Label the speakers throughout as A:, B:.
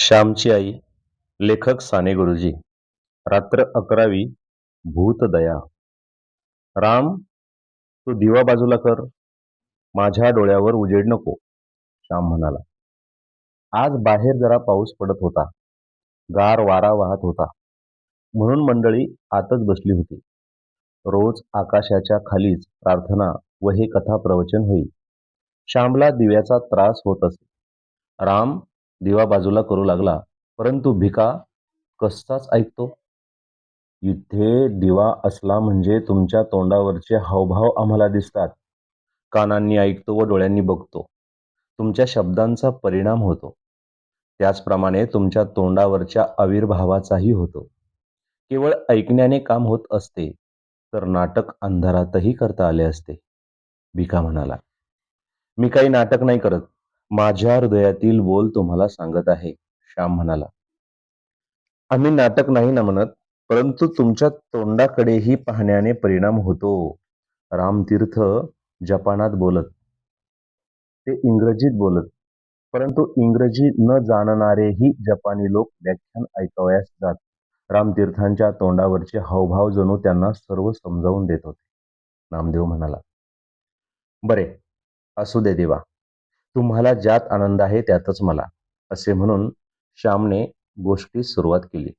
A: श्यामची आई लेखक साने गुरुजी. रात्र अकरावी भूतदया राम तू दिवा बाजूला कर. माझ्या डोळ्यावर उजेड नको श्याम म्हणाला. आज बाहेर जरा पाऊस पडत होता. गार वारा वाहत होता. म्हणून मंडळी आतच बसली होती. रोज आकाशाच्या खालीच प्रार्थना व हे कथा प्रवचन होई. श्यामला दिव्याचा त्रास होत असे. राम दिवा बाजूला करू लागला परंतु भिका कसाच ऐकतो? इथे दिवा असला म्हणजे तुमच्या तोंडावरचे हावभाव आम्हाला दिसतात. कानांनी ऐकतो व डोळ्यांनी बघतो. तुमच्या शब्दांचा परिणाम होतो. त्याचप्रमाणे तुमच्या तोंडावरच्या आविर्भावाचाही होतो. केवळ ऐकण्याने काम होत असते तर नाटक अंधारातही करता आले असते. भिका म्हणाला मी काही नाटक नाही करत. माझ्या हृदयातील बोल तुम्हाला सांगत आहे श्याम म्हणाला. आम्ही नाटक नाही ना म्हणत परंतु तुमच्या तोंडाकडेही पाहण्याने परिणाम होतो. रामतीर्थ जपानात बोलत. ते इंग्रजीत बोलत. परंतु इंग्रजी न जाणणारेही जपानी लोक व्याख्यान ऐकावयास जात. रामतीर्थांच्या तोंडावरचे हावभाव जणू त्यांना सर्व समजावून देत होते. नामदेव म्हणाला. बरे असू दे देवा. तुम्हाला ज्यात आनंद आहे त्यातच मला असे म्हणून श्यामने गोष्टीस सुरुवात केली.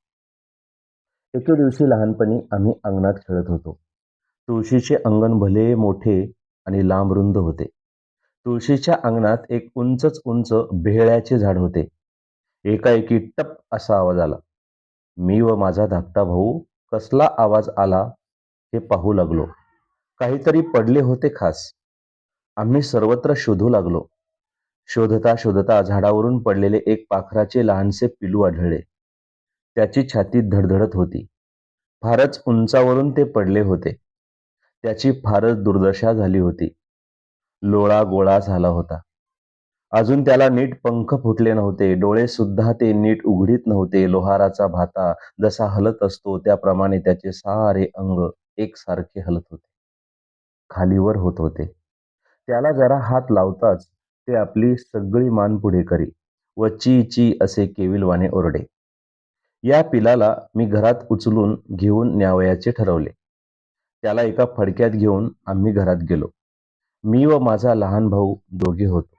A: एके दिवशी लहानपणी आम्ही अंगणात खेळत होतो. तुळशीचे अंगण भले मोठे आणि लांब रुंद होते. तुळशीच्या अंगणात एक उंचच उंच बेहळ्याचे झाड होते. एकाएकी टप असा आवाज आला. मी व माझा धाकटा भाऊ कसला आवाज आला हे पाहू लागलो. काहीतरी पडले होते खास. आम्ही सर्वत्र शोधू लागलो. शोधता शोधता झाडावरून पडलेले एक पाखराचे लहानसे पिलू आढळले. त्याची छाती धडधडत होती. फारच उंचावरून ते पडले होते. त्याची फारच दुर्दशा झाली होती. लोळा गोळा झाला होता. अजून त्याला नीट पंख फुटले नव्हते. डोळे सुद्धा ते नीट उघडीत नव्हते. लोहाराचा भाता जसा हलत असतो त्याप्रमाणे त्याचे सारे अंग एकसारखे हलत होते. खालीवर होत होते. त्याला जरा हात लावताच ते आपली सगळी मान पुढे करी व ची ची असे केविलवाने ओरडे. या पिलाला मी घरात उचलून घेऊन न्यावयाचे ठरवले. त्याला एका फडक्यात घेऊन आम्ही घरात गेलो. मी व माझा लहान भाऊ दोघे होतो.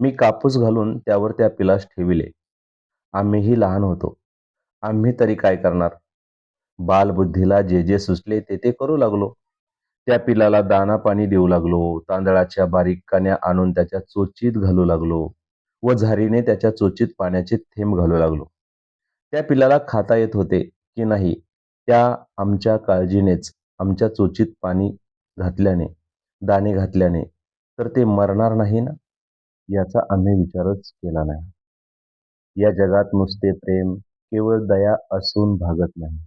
A: मी कापूस घालून त्यावर त्या पिलास ठेविले. आम्हीही लहान होतो. आम्ही तरी काय करणार? बालबुद्धीला जे जे सुचले ते ते करू लागलो. त्या पिलाला दाना पाणी देऊ लागलो तांदळाच्या बारीक कान्या आणून त्याच्या चोचीत घालू लागलो व झारीने त्याच्या चोचीत पाण्याचे थेंब घालू लागलो. त्या पिलाला खाता येत होते की नाही त्या आमच्या काळजीनेच आमच्या चोचीत पाणी घातल्याने दाणे घातल्याने तर ते मरणार नाही ना? याचा आम्ही विचारच केला नाही. या जगात नुसते प्रेम केवळ दया असून भागत नाही.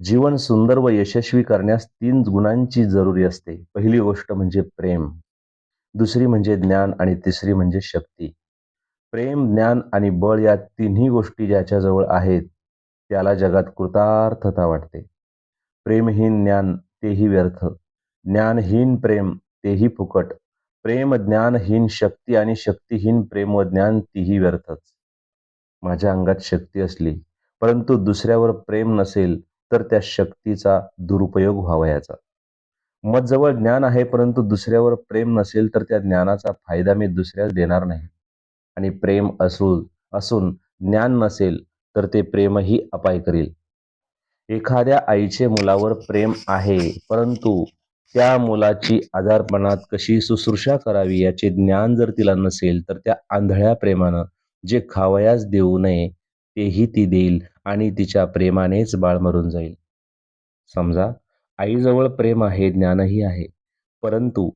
A: जीवन सुंदर व यशस्वी करण्यास तीन गुणांची जरुरी असते. पहिली गोष्ट म्हणजे प्रेम. दुसरी म्हणजे ज्ञान आणि तिसरी म्हणजे शक्ती. प्रेम ज्ञान आणि बळ या तिन्ही गोष्टी ज्याच्याजवळ आहेत त्याला जगात कृतार्थता वाटते. प्रेमहीन ज्ञान तेही व्यर्थ. ज्ञानहीन प्रेम तेही फुकट. प्रेम ज्ञानहीन शक्ती आणि शक्तीहीन प्रेम व ज्ञान तीही व्यर्थच. माझ्या अंगात शक्ती असली परंतु दुसऱ्यावर प्रेम नसेल तर त्या शक्तीचा दुरुपयोग व्हावयाचा मजजवळ ज्ञान आहे परंतु दुसऱ्यावर प्रेम नसेल तर त्या ज्ञानाचा फायदा मी दुसऱ्यास देणार नाही. आणि प्रेम असू असून ज्ञान नसेल तर ते प्रेमही अपाय करील. एखाद्या आईचे मुलावर प्रेम आहे परंतु त्या मुलाची आधारपणात कशी शुश्रूषा करावी याचे ज्ञान जर तिला नसेल तर त्या आंधळ्या प्रेमानं जे खावयास देऊ नये तेही ती देईल. आणि तिच्या प्रेमानेच बाळ मरून जाईल. समजा आईजवळ प्रेम आहे ज्ञानही आहे परंतु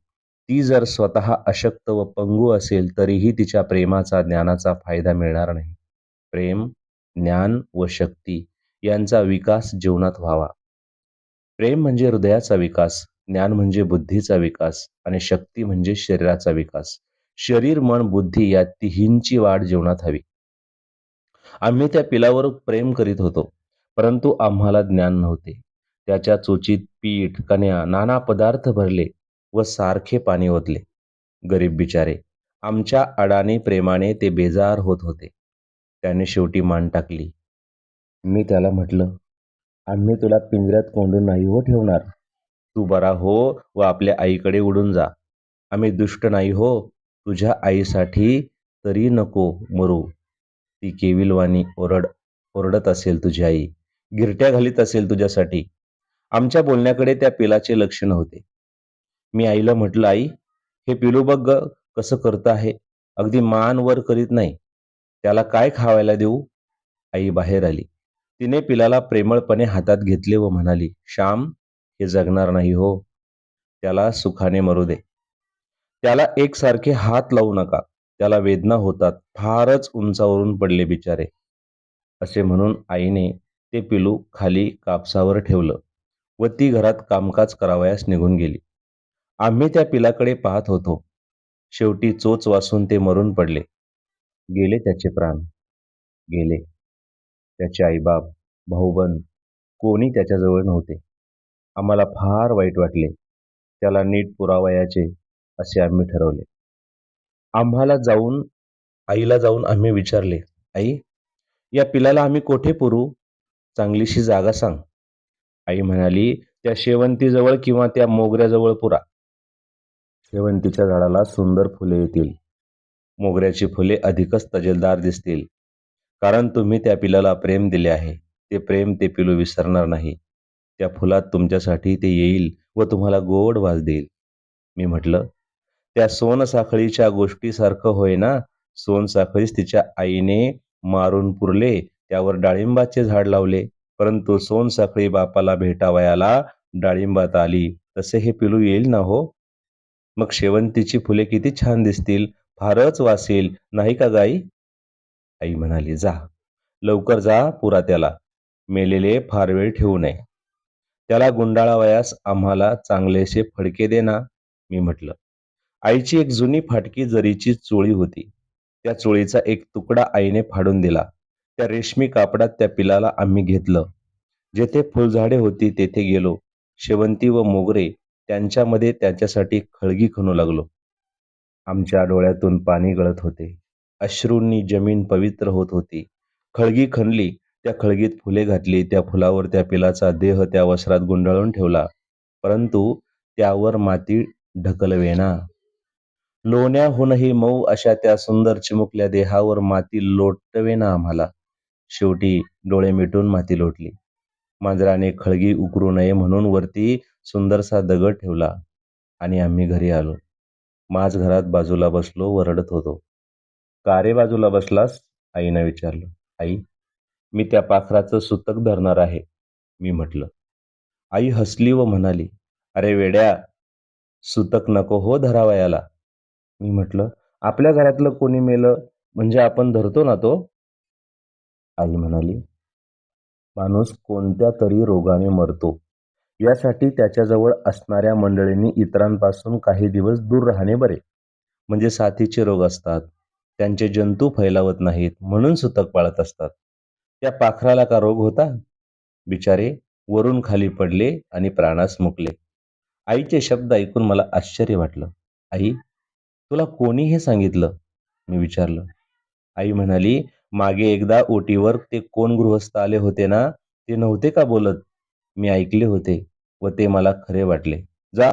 A: ती जर स्वतः अशक्त व पंगू असेल तरीही तिच्या प्रेमाचा ज्ञानाचा फायदा मिळणार नाही. प्रेम ज्ञान व शक्ती यांचा विकास जीवनात व्हावा. प्रेम म्हणजे हृदयाचा विकास ज्ञान म्हणजे बुद्धीचा विकास आणि शक्ती म्हणजे शरीराचा विकास. शरीर मन बुद्धी या तिहींची वाढ जीवनात हवी. आम्ही त्या पिलावर प्रेम करीत होतो परंतु आम्हाला ज्ञान नव्हते. त्याच्या चोचीत पीठ कन्या नाना पदार्थ भरले व सारखे पाणी ओतले. गरीब बिचारे आमच्या अडाणी प्रेमाने ते बेजार होत होते. त्याने शेवटी मान टाकली. मी त्याला म्हटलं आम्ही तुला पिंजऱ्यात कोंडून नाही हो ठेवणार. तू बरा हो व आपल्या आईकडे उडून जा. आम्ही दुष्ट नाही हो. तुझ्या आईसाठी तरी नको मरू. ती केविलवाणी ओरड ओरडत असेल तुझी आई. गिरट्या घालीत असेल तुझ्यासाठी. आमच्या बोलण्याकडे त्या पिलाचे लक्ष नव्हते. मी आईला म्हटलं आई हे पिलू बघ ग, कसं करतं आहे. अगदी मान वर करीत नाही. त्याला काय खावायला देऊ? आई बाहेर आली. तिने पिलाला प्रेमळपणे हातात घेतले व म्हणाली श्याम हे जगणार नाही हो. त्याला सुखाने मरू दे. त्याला एकसारखे हात लावू नका. त्याला वेदना होतात. फारच उंचावरून पडले बिचारे. असे म्हणून आईने ते पिलू खाली कापसावर ठेवलं व ती घरात कामकाज करावयास निघून गेली. आम्ही त्या पिलाकडे पाहत होतो. शेवटी चोच वासून ते मरून पडले. गेले त्याचे प्राण. गेले. त्याचे आईबाप भाऊबंद कोणी त्याच्याजवळ नव्हते. आम्हाला फार वाईट वाटले. त्याला नीट पुरावयाचे असे आम्ही ठरवले. आम्हाला जाऊन आईला जाऊन आम्ही विचारले आई या पिलाला आम्ही कोठे पुरू? चांगलीशी जागा सांग. आई म्हणाली त्या शेवंतीजवळ किंवा त्या मोगऱ्याजवळ पुरा. शेवंतीच्या झाडाला सुंदर फुले येतील. मोगऱ्याची फुले अधिकच तजेलदार दिसतील. कारण तुम्ही त्या पिलाला प्रेम दिले आहे. ते प्रेम ते पिलू विसरणार नाही. त्या फुलात तुमच्यासाठी ते येईल व तुम्हाला गोड वाज देईल. मी म्हटलं त्या सोनसाखळीच्या गोष्टीसारखं होय ना सोनसाखळीस तिच्या आईने मारून पुरले त्यावर डाळिंबाचे झाड लावले. परंतु सोनसाखळी बापाला भेटावयाला डाळिंबात आली. तसे हे पिलू येईल ना हो? मग शेवंतीची फुले किती छान दिसतील. फारच वासेल. नाही का गाई? आई म्हणाली जा. लवकर जा पुरा त्याला. मेलेले फार वेळ ठेवू नये. त्याला गुंडाळावयास आम्हाला चांगलेसे फडके दे ना. मी म्हटलं आईची एक जुनी फाटकी जरीची चोळी होती. त्या चोळीचा एक तुकडा आईने फाडून दिला. त्या रेशमी कापडात त्या पिलाला आम्ही घेतलं. जेथे फुलझाडे होती तेथे गेलो. शेवंती व मोगरे त्यांच्यामध्ये त्याच्यासाठी खळगी खणू लागलो. आमच्या डोळ्यातून पाणी गळत होते. अश्रूंनी जमीन पवित्र होत होती. खळगी खणली त्या खळगीत फुले घातली त्या फुलावर त्या पिलाचा देह त्या वस्त्रात गुंडाळून ठेवला. परंतु त्यावर माती ढकलवेना. लोण्याहूनही मऊ अशा त्या सुंदर चिमुकल्या देहावर माती लोटवेना आम्हाला. शेवटी डोळे मिटून माती लोटली. मांजराने खळगी उकरू नये म्हणून वरती सुंदरसा दगड ठेवला आणि आम्ही घरी आलो. माझ घरात बाजूला बसलो वरडत होतो. का रे बाजूला बसलास? आईनं विचारलं. आई मी त्या पाखराचं सुतक धरणार आहे मी म्हटलं. आई हसली व म्हणाली अरे वेड्या सुतक नको हो धरावयाला. मी म्हटलं आपल्या घरातलं कोणी मेलं म्हणजे आपण धरतो ना तो? आई म्हणाली माणूस कोणत्या तरी रोगाने मरतो. यासाठी त्याच्याजवळ असणाऱ्या मंडळींनी इतरांपासून काही दिवस दूर राहणे बरे. म्हणजे साथीचे रोग असतात त्यांचे जंतू फैलावत नाहीत म्हणून सुतक पाळत असतात. त्या पाखराला का रोग होता? बिचारे वरून खाली पडले आणि प्राणास मुकले. आईचे शब्द ऐकून मला आश्चर्य वाटलं. आई तुला कोणी हे सांगितलं? मी विचारलं. आई म्हणाली मागे एकदा ओटीवर ते कोण गृहस्थ आले होते ना ते नव्हते का बोलत? मी ऐकले होते व ते मला खरे वाटले. जा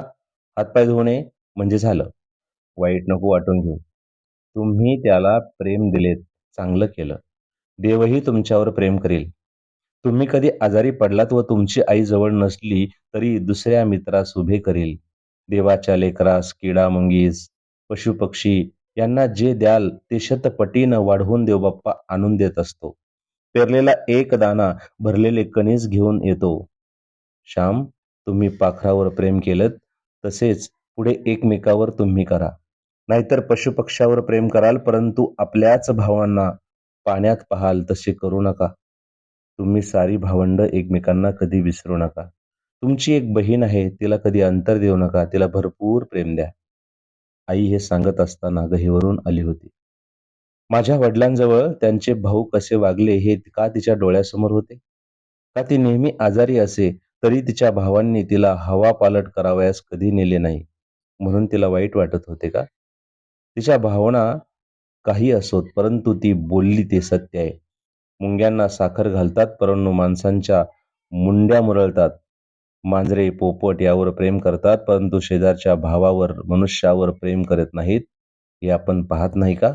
A: हातपाय धुणे म्हणजे झालं. वाईट नको वाटून घेऊ. तुम्ही त्याला प्रेम दिलेत चांगलं केलं. देवही तुमच्यावर प्रेम करेल. तुम्ही कधी आजारी पडलात व तुमची आई जवळ नसली तरी दुसऱ्या मित्रास उभे करील. देवाच्या लेकरास किडा मुंगीस पशुपक्षी यांना जे द्याल ते शतपटीनं वाढवून देवबाप्पा आणून देत असतो. पेरलेला एक दाना भरलेले कणीस घेऊन येतो. श्याम तुम्ही पाखरावर प्रेम केलं तसेच पुढे एकमेकावर तुम्ही करा. नाहीतर पशुपक्ष्यावर प्रेम कराल परंतु आपल्याच भावांना पाण्यात पाहाल तसे करू नका. तुम्ही सारी भावंड एकमेकांना कधी विसरू नका. तुमची एक बहीण आहे तिला कधी अंतर देऊ नका तिला भरपूर प्रेम द्या. आई हे सांगत असताना गहीवरून आली होती. माझ्या वडिलांजवळ त्यांचे भाऊ कसे वागले हे का तिच्या डोळ्यासमोर होते? का ती नेहमी आजारी असे तरी तिच्या भावांनी तिला हवा पालट करावयास कधी नेले नाही म्हणून तिला वाईट वाटत होते का? तिच्या भावना काही असोत परंतु ती बोलली ते सत्य आहे. मुंग्यांना साखर घालतात परंतु माणसांच्या मुंड्या मुरळतात. मांजरे पोपट यावर प्रेम करतात परंतु शेजारच्या भावावर मनुष्यावर प्रेम करत नाहीत हे आपण पाहत नाही का?